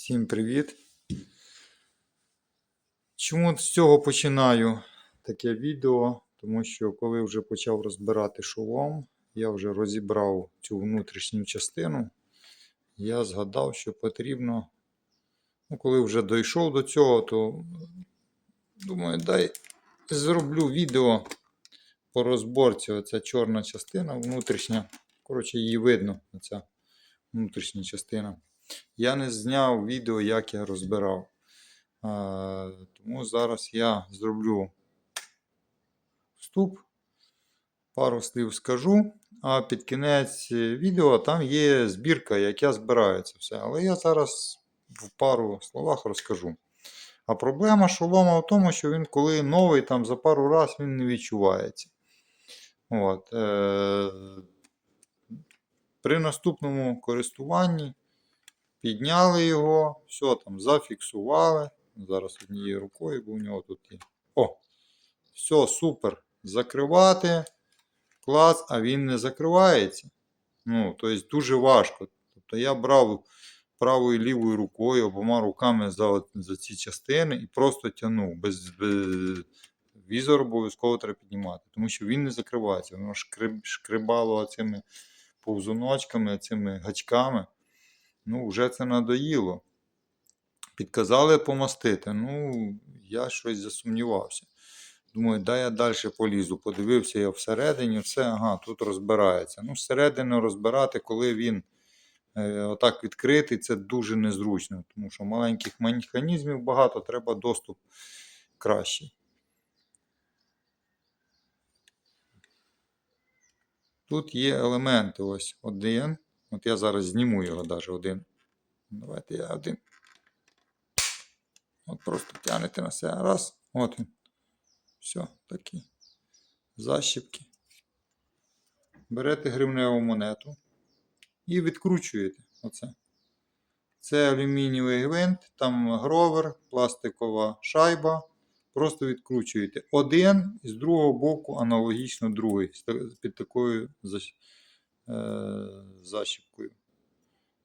Всім привіт! Чому з цього починаю таке відео? Тому що коли вже почав розбирати шолом, я вже розібрав цю внутрішню частину. Я згадав, що потрібно, ну, коли вже дійшов до цього, то думаю, дай зроблю відео по розборці. Оця чорна частина внутрішня. Коротше, її видно, оця внутрішня частина. Я не зняв відео, як я розбирав. Тому зараз я зроблю вступ, пару слів скажу, а під кінець відео там є збірка, як я збираю це все. Але я зараз в пару словах розкажу. А проблема шолома в тому, що він, коли новий, там за пару раз він не відчувається. От, е- при наступному користуванні підняли його, все там зафіксували. Зараз однією рукою, бо у нього тут є. О! Все, супер. Закривати. Клас, а він не закривається. Ну, тобто дуже важко. Тобто я брав правою і лівою рукою, обома руками за, за ці частини і просто тягнув. Без, без... Візор обов'язково треба піднімати, тому що він не закривається. Воно шкриб, шкрибало цими повзуночками, цими гачками. Ну, вже це надоїло. Підказали помастити. Ну, я щось засумнівався. Думаю, дай я далі полізу. Подивився я всередині, все, ага, тут розбирається. Ну, всередину розбирати, коли він е, отак відкритий, це дуже незручно, тому що маленьких механізмів багато, треба доступ кращий. Тут є елементи ось один. От я зараз зніму його навіть один. Давайте я один. От просто тягнете на себе. Раз. От він. Все, такі. Защіпки. Берете гривневу монету і відкручуєте. Оце. Це алюмінієвий гвинт, там гровер, пластикова шайба. Просто відкручуєте один і з другого боку аналогічно другий під такою защіпкою.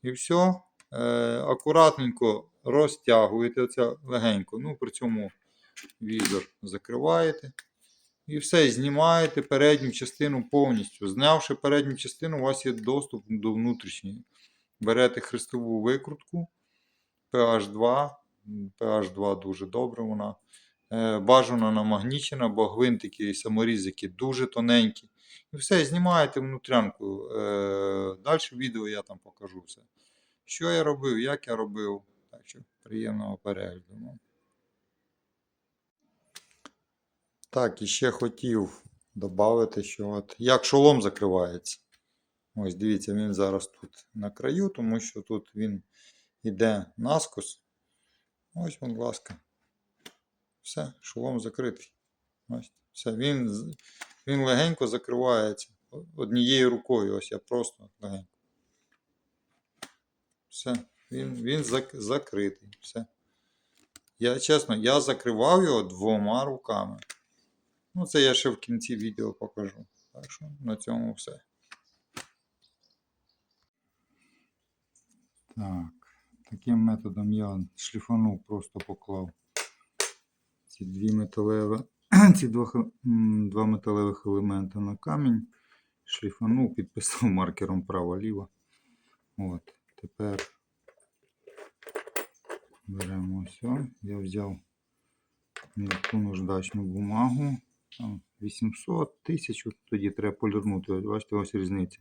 І все. Е, акуратненько розтягуєте оце легенько. Ну, при цьому візор закриваєте. І все, знімаєте передню частину повністю. Знявши передню частину, у вас є доступ до внутрішньої. Берете хрестову викрутку PH2. PH2 дуже добре вона. Е, Бажано намагнічена, бо гвинтики і саморізики дуже тоненькі. І все, знімаєте внутрянку. Е, Далі відео я там покажу все. Що я робив, як я робив. Так що приємного перегляду. Так, і ще хотів додати, що от як шолом закривається. Ось дивіться, він зараз тут на краю, тому що тут він йде наскос. Ось, будь ласка. Все, шолом закритий. Все, він, він легенько закривається однією рукою. Ось я просто легенько. Все, він, він зак, закритий. Все. Я чесно, я закривав його двома руками. Ну, це я ще в кінці відео покажу. Так що на цьому все. Так, таким методом я шліфанув, просто поклав ці дві металеві, ці два, два металевих елемента на камінь. Шліфанув, підписав маркером право-ліво. От, тепер беремо все. Я взяв мілку наждачну бумагу. Там 800 1000, тоді треба полірнути. Бачите, ось різниця.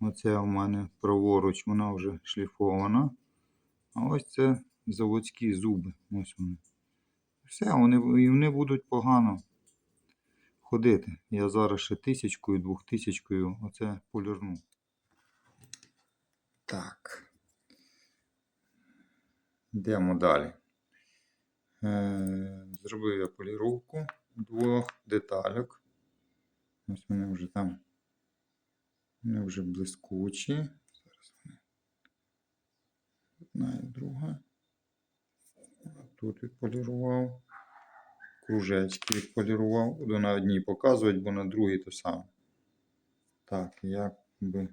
Оце у мене праворуч, вона вже шліфована. А ось це заводські зуби. Ось вони. Все, вони, і вони будуть погано ходити. Я зараз ще тисячкою, двохтисячкою оце полірну. Так. Йдемо далі. Е, Зробив я поліровку двох детальок. Ось вони вже там. Вони вже блискучі. Зараз вони. Одна і друга. Тут відполірував. Кружечки відполірував. Буду на одній показувати, бо на другій то саме. Так, як би.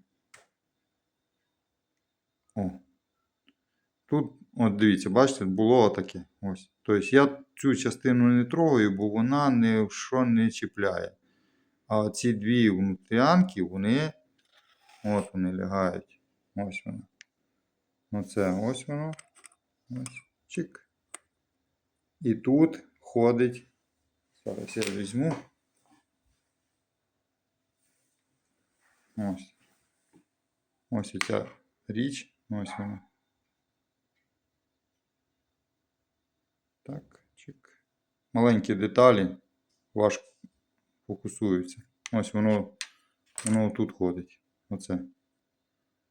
О. Тут От дивіться, бачите, було таке. Ось. Тобто я цю частину не трогаю, бо вона ні в що не чіпляє. А ці дві внутрянки, вони. От вони лягають. Ось воно. Оце ось воно. Ось. Чик. І тут ходить. Зараз я візьму. Ось. Ось ця річ. Ось вона. Так, чик. Маленькі деталі важко фокусуються. Ось воно, воно тут ходить. Оце.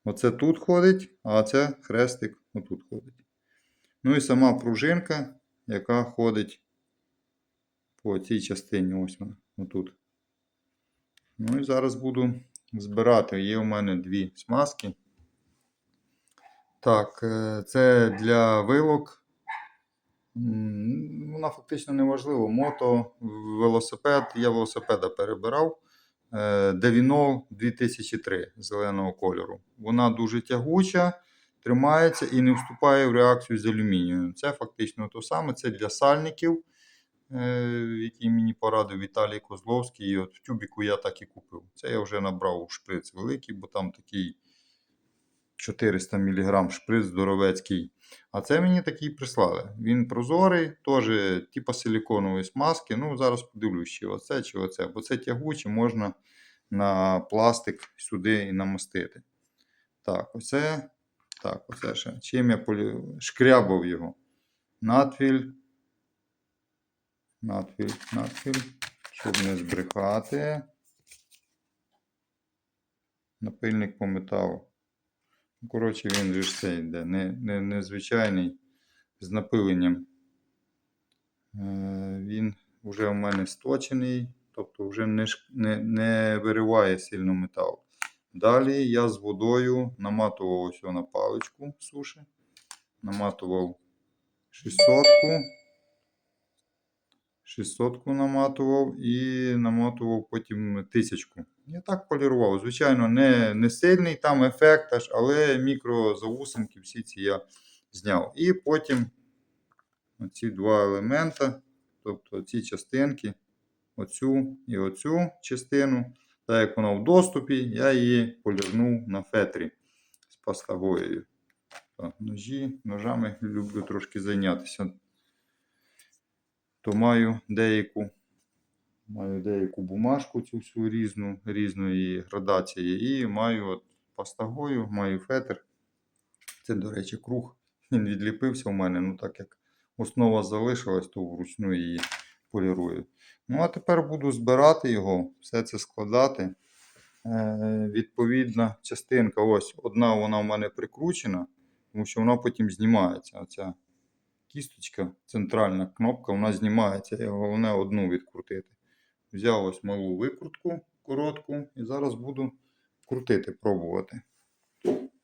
Оце тут ходить, а це хрестик отут ходить. Ну і сама пружинка, яка ходить по цій частині. Ось вона, отут. Ну і зараз буду збирати. Є у мене дві смазки. Так, е, це для вилок. Вона фактично не важлива. Мото, велосипед. Я велосипеда перебирав. Е, Девіно 2003 зеленого кольору. Вона дуже тягуча, тримається і не вступає в реакцію з алюмінієм. Це фактично то саме. Це для сальників, е, які мені порадив Віталій Козловський. І от в тюбіку я так і купив. Це я вже набрав шприц великий, бо там такий 400 мг шприц здоровецький. А це мені такий прислали. Він прозорий, теж типу силіконової смазки. Ну, зараз подивлюсь, чи оце, чи оце. Бо це тягуче, можна на пластик сюди і намастити. Так, оце. Так, оце ще. Чим я полі... шкрябав його. Надфіль. Надфіль, надфіль. Щоб не збрехати. Напильник по металу. Ну, Коротше, він же ж це йде, не, не, незвичайний з напиленням. Е, він вже у мене сточений, тобто вже не, не, не вириває сильно метал. Далі я з водою наматував ось на паличку суші, наматував 600 600 наматував і наматував потім тисячку. Я так полірував. Звичайно, не, не сильний там ефект, аж, але мікрозаусенки всі ці я зняв. І потім ці два елемента, тобто ці частинки, оцю і оцю частину, так як вона в доступі, я її полірнув на фетрі з пастагоєю. Ножі, ножами люблю трошки зайнятися то маю деяку, маю деяку бумажку цю всю різну, різної градації. І маю от пастагою, маю фетр. Це, до речі, круг. Він відліпився у мене. Ну, так як основа залишилась, то вручну її полірую. Ну, а тепер буду збирати його, все це складати. Е, відповідна частинка, ось одна вона у мене прикручена, тому що вона потім знімається. Оця кісточка, центральна кнопка, вона знімається. І головне одну відкрутити. Взяв ось малу викрутку коротку і зараз буду крутити, пробувати.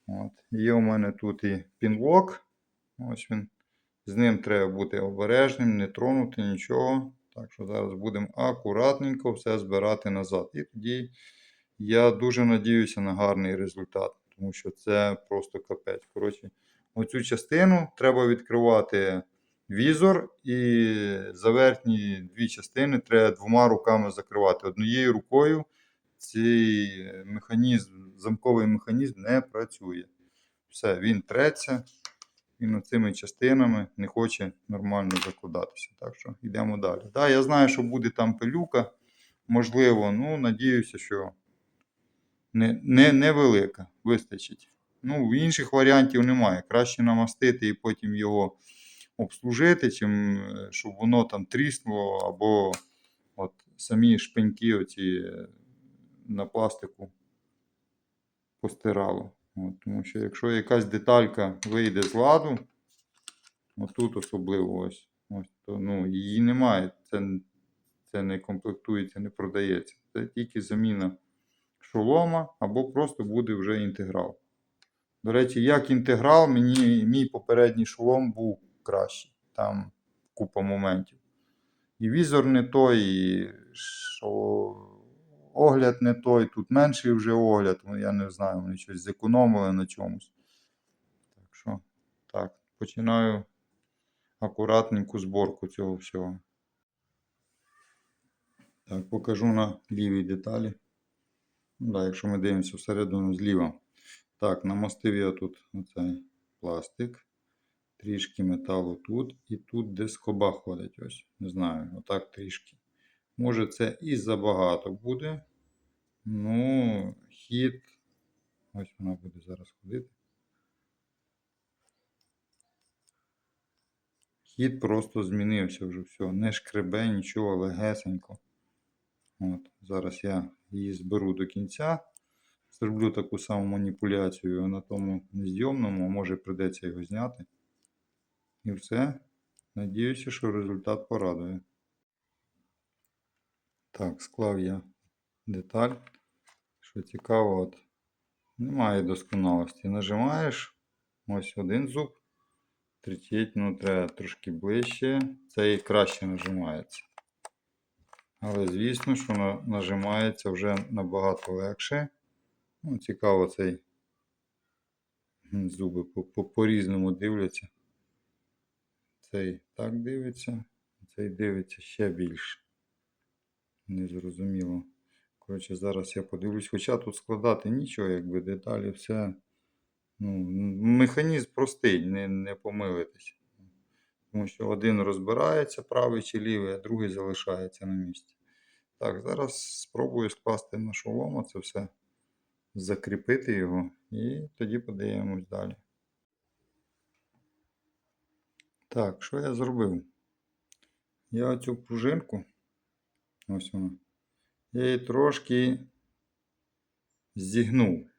От. Є у мене тут і пінлок. Ось він. З ним треба бути обережним, не тронути нічого. Так що зараз будемо акуратненько все збирати назад. І тоді я дуже надіюся на гарний результат, тому що це просто капець. Коротше, оцю частину треба відкривати візор, і за верхні дві частини треба двома руками закривати. Однією рукою цей механізм, замковий механізм не працює. Все, він треться, він цими частинами не хоче нормально закладатися. Так що йдемо далі. Да, я знаю, що буде там пилюка, можливо, ну, надіюся, що не, не, невелика, вистачить. Ну, інших варіантів немає. Краще намастити і потім його обслужити, чим е, щоб воно там тріснуло, або от самі шпеньки оці на пластику постирало. От, тому що якщо якась деталька вийде з ладу, отут особливо ось, ось то ну, її немає. Це, це не комплектується, не продається. Це тільки заміна шолома або просто буде вже інтеграл. До речі, як інтеграл, мені мій попередній шолом був кращий. Там купа моментів. І візор не той, і що огляд не той, тут менший вже огляд. Ну, Я не знаю, вони щось зекономили на чомусь. Так що, так, починаю акуратненьку зборку цього всього. Так, покажу на лівій деталі. Ну, да, якщо ми дивимося всередину зліва. Так, намастив я тут оцей пластик. Трішки металу тут і тут, де скоба ходить. Ось, не знаю, отак трішки. Може це і забагато буде. Ну, хід. Ось вона буде зараз ходити. Хід просто змінився вже все. Не шкребе нічого, легесенько. От, зараз я її зберу до кінця. Зроблю таку саму маніпуляцію на тому незйомному, може прийдеться його зняти. І все. Надіюся, що результат порадує. Так, склав я деталь. Що цікаво, от немає досконалості. Нажимаєш ось один зуб, третій, ну треба трошки ближче. Цей краще нажимається. Але звісно, що нажимається вже набагато легше. Ну, цікаво, цей зуби по- по- по-різному дивляться. Цей так дивиться, цей дивиться ще більше. Незрозуміло. Коротше, зараз я подивлюсь, хоча тут складати нічого, якби деталі, все. Ну, механізм простий, не, не помилитись. Тому що один розбирається, правий чи лівий, а другий залишається на місці. Так, зараз спробую скласти на шолома це все, закріпити його і тоді подивимось далі. Так, що я зробив? Я оцю пружинку, ось вона, її трошки зігнув.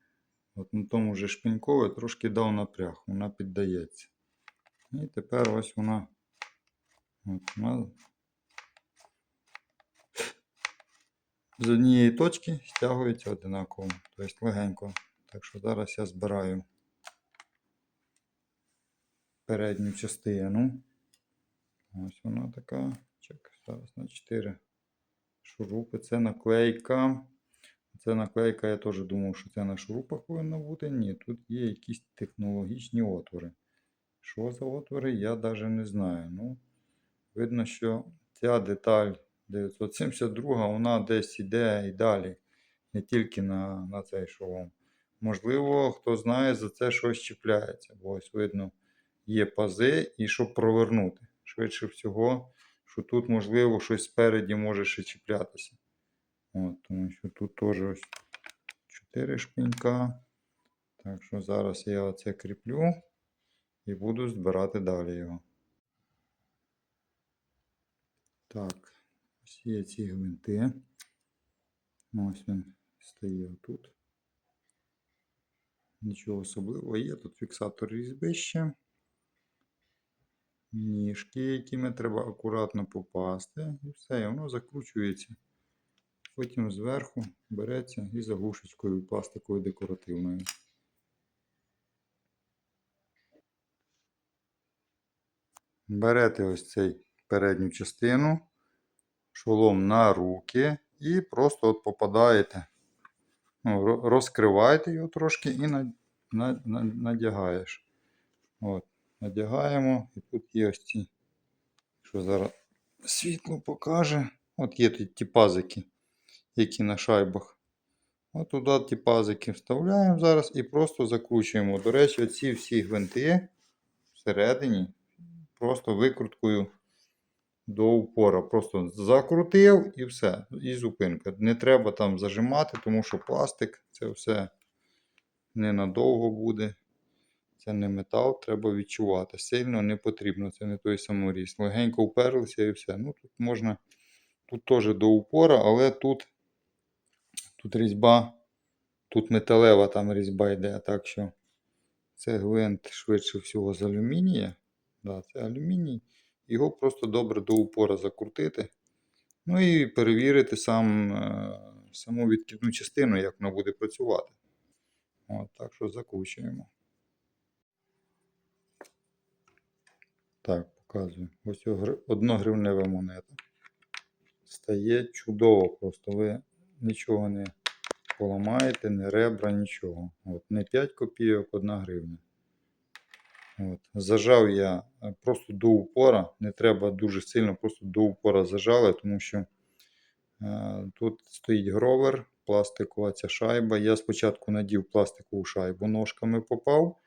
От на тому же шпинькові трошки дав напряг, вона піддається. І тепер ось вона, от вона з однієї точки стягується одинаково, тобто легенько. Так що зараз я збираю передню частину. Ось вона така. Чек, зараз на 4 шурупи. Це наклейка. Це наклейка, я теж думав, що це на шурупах повинно бути. Ні, тут є якісь технологічні отвори. Що за отвори, я навіть не знаю. Ну, видно, що ця деталь 972, вона десь іде і далі. Не тільки на, на цей шолом. Можливо, хто знає, за це щось чіпляється. Бо ось видно, є пази і щоб провернути. Швидше всього, що тут, можливо, щось спереді може ще чіплятися. От, тому що тут теж ось 4 шпинька. Так що зараз я оце кріплю і буду збирати далі його. Так, ось є ці гвинти. Ось він стає тут. Нічого особливого є. Тут фіксатор різьби ще. Ніжки, якими треба акуратно попасти. І все, і воно закручується. Потім зверху береться і заглушечкою пластиковою декоративною. Берете ось цей передню частину, шолом на руки і просто от попадаєте. Ну, розкриваєте його трошки і на, на, на, надягаєш. От, надягаємо, і тут є ось ці, що зараз світло покаже. От є ті пазики, які на шайбах. От туди ті пазики вставляємо зараз і просто закручуємо. До речі, ці всі гвинти всередині просто викруткою до упора. Просто закрутив і все. І зупинка. Не треба там зажимати, тому що пластик це все ненадовго буде. Це не метал, треба відчувати. Сильно не потрібно, це не той саморіз. Легенько вперлися і все. Ну тут можна, тут теж до упора, але тут, тут різьба, тут металева там різьба йде. Так що це гвинт швидше всього з алюмінія. Да, це алюміній. Його просто добре до упора закрутити. Ну і перевірити сам, е, саму відкидну частину, як вона буде працювати. От, так що закручуємо. Так, показую. Ось одногривнева монета. Стає чудово. Просто ви нічого не поламаєте, не ребра, нічого. От не 5 копійок, 1 гривня. От. Зажав я е, просто до упора, не треба дуже сильно, просто до упора зажали, тому що е, тут стоїть гровер, пластикова ця шайба. Я спочатку надів пластикову шайбу, ножками попав,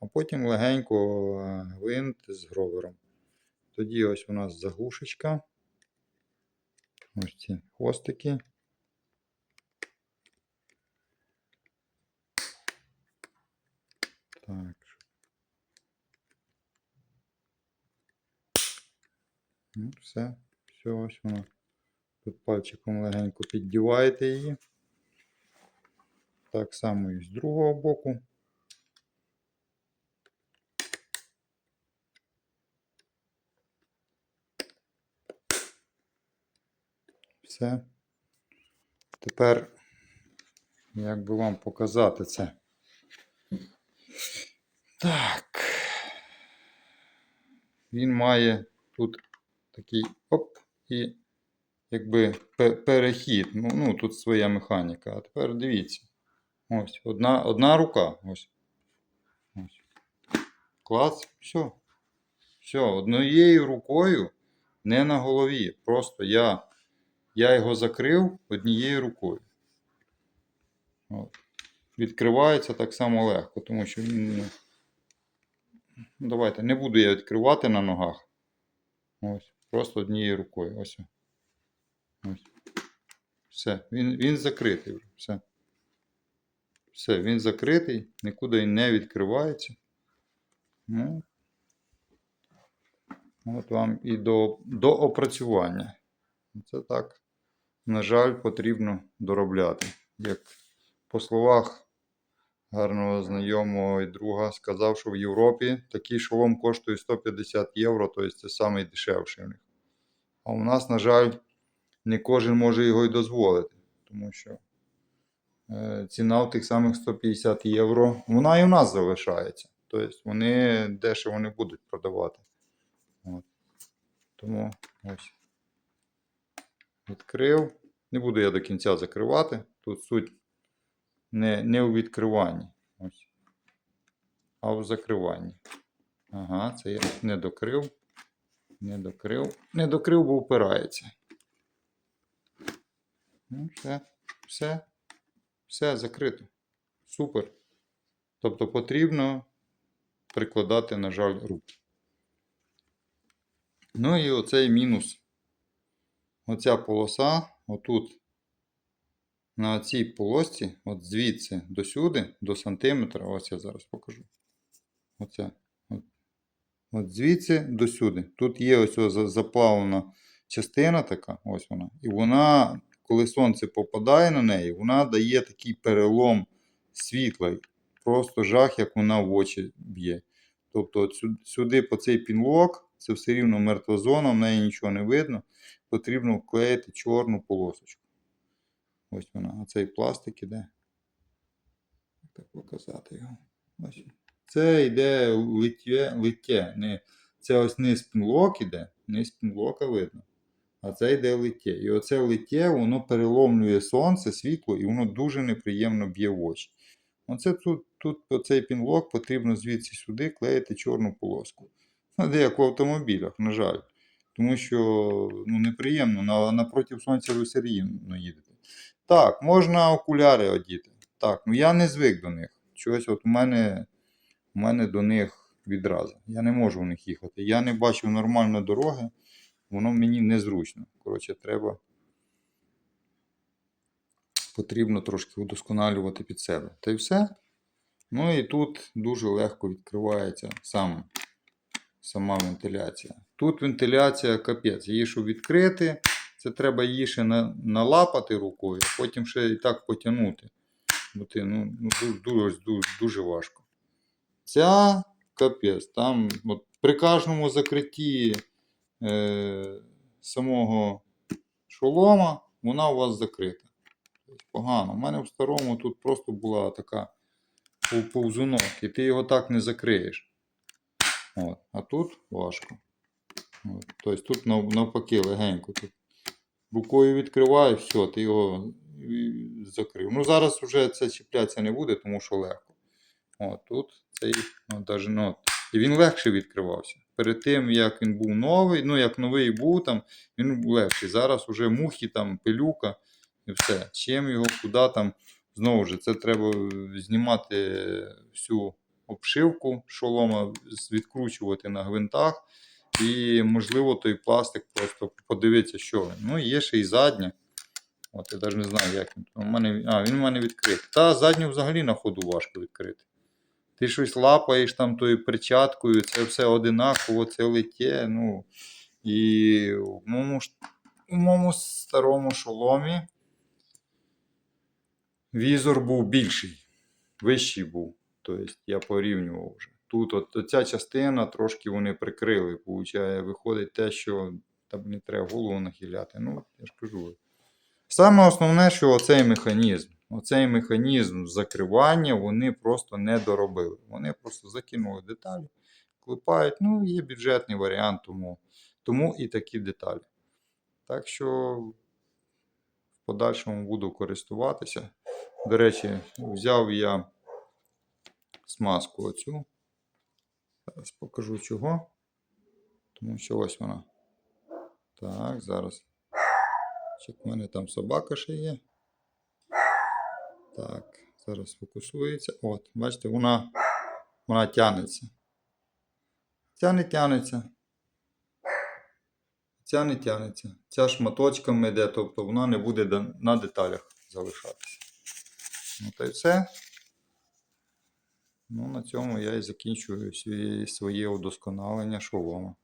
а потім легенько е, гвинт з гровером. Тоді ось у нас заглушечка. Ось ці хвостики. Так. Ну, все. Все, ось воно. Тут пальчиком легенько піддіваєте її. Так само і з другого боку. Все. Тепер, як би вам показати це? Так. Він має тут такий оп, і якби перехід. Ну, ну, тут своя механіка. А тепер дивіться. Ось, одна, одна рука. Ось. Ось. Клац, все. Все, однією рукою, не на голові. Просто я, я його закрив однією рукою. От. Відкривається так само легко, тому що він. ну, Ну, давайте, не буду я відкривати на ногах. Ось, просто однією рукою. Ось. Ось. Все, він, він закритий. Все. Все, він закритий, нікуди він не відкривається. Ну, от вам і до, до опрацювання. Це так, на жаль, потрібно доробляти. Як по словах гарного знайомого і друга сказав, що в Європі такий шолом коштує 150 євро, тобто це найдешевший в них. А у нас, на жаль, не кожен може його й дозволити, тому що е, ціна в тих самих 150 євро, вона і в нас залишається. Тобто вони дешево не будуть продавати. От. Тому ось. Відкрив. Не буду я до кінця закривати. Тут суть не, не у відкриванні. Ось. А в закриванні. Ага, це я не докрив. Не докрив. Не докрив, бо впирається. Ну, все. Все. Все закрито. Супер. Тобто потрібно прикладати, на жаль, руки. Ну і оцей мінус. Оця полоса, отут на цій полосці, от звідси до сюди, до сантиметра, ось я зараз покажу. Оце. От, от звідси до сюди. Тут є ось заплавлена частина така, ось вона. І вона, коли сонце попадає на неї, вона дає такий перелом світла. Просто жах, як вона в очі б'є. Тобто сюди по цей пінлок, це все рівно мертва зона, в неї нічого не видно. Потрібно вклеїти чорну полосочку. Ось вона, а цей пластик іде. Так показати його? Ось. Це йде литтє, литтє. Не, це ось низ пінлок іде, низ пінлока видно. А це йде литтє. І оце литтє, воно переломлює сонце, світло, і воно дуже неприємно б'є в очі. Оце тут, тут оцей пінлок потрібно звідси сюди клеїти чорну полоску. Де як в автомобілях, на жаль. Тому що ну, неприємно, на, напроти сонця ви все рівно їдете. Так, можна окуляри одіти. Так, ну я не звик до них. Чогось от у мене, у мене до них відразу. Я не можу в них їхати. Я не бачу нормальної дороги, воно мені незручно. Коротше, треба. Потрібно трошки удосконалювати під себе. Та й все. Ну і тут дуже легко відкривається сам, сама вентиляція. Тут вентиляція капець. Її щоб відкрити, це треба її ще на, налапати рукою, а потім ще і так потягнути. Бо ти, ну, ну, дуже, дуже, дуже, дуже важко. Ця капець, там от, при кожному закритті е, самого шолома вона у вас закрита. Тобто Погано. У мене в старому тут просто була така повзунок, і ти його так не закриєш. От. А тут важко. Тобто тут навпаки легенько. Тут рукою відкриваєш, все, ти його закрив. Ну зараз вже це чіплятися не буде, тому що легко. От, тут цей, ну, даже, ну, І він легше відкривався. Перед тим, як він був новий, ну як новий був там, він був легший. Зараз уже мухи, там, пилюка і все. Чим його, куди там. Знову ж, це треба знімати всю обшивку шолома, відкручувати на гвинтах. І, можливо, той пластик просто подивитися, що. Ну, є ще й задня. От я навіть не знаю, як він. У мене, а, він у мене відкритий. Та задню взагалі на ходу важко відкрити. Ти щось лапаєш там тою перчаткою, це все одинаково, це летє. Ну, і в моєму, у моєму старому шоломі візор був більший, вищий був. Тобто я порівнював вже. Тут от ця частина трошки вони прикрили. Виходить те, що там не треба голову нахиляти. Ну, я ж кажу. Саме основне, що оцей механізм. Оцей механізм закривання вони просто не доробили. Вони просто закинули деталі, клепають. Ну, є бюджетний варіант, тому, тому і такі деталі. Так що в подальшому буду користуватися. До речі, взяв я смазку оцю. Зараз покажу чого. Тому що ось вона. Так, зараз. Чек, в мене там собака ще є. Так, зараз фокусується. От, бачите, вона, вона тянеться. Ця не тянеться. Ця не тянеться. Ця шматочками йде, тобто вона не буде на деталях залишатися. Ну та й все. Ну, на цьому я і закінчую свої- своє удосконалення шолома.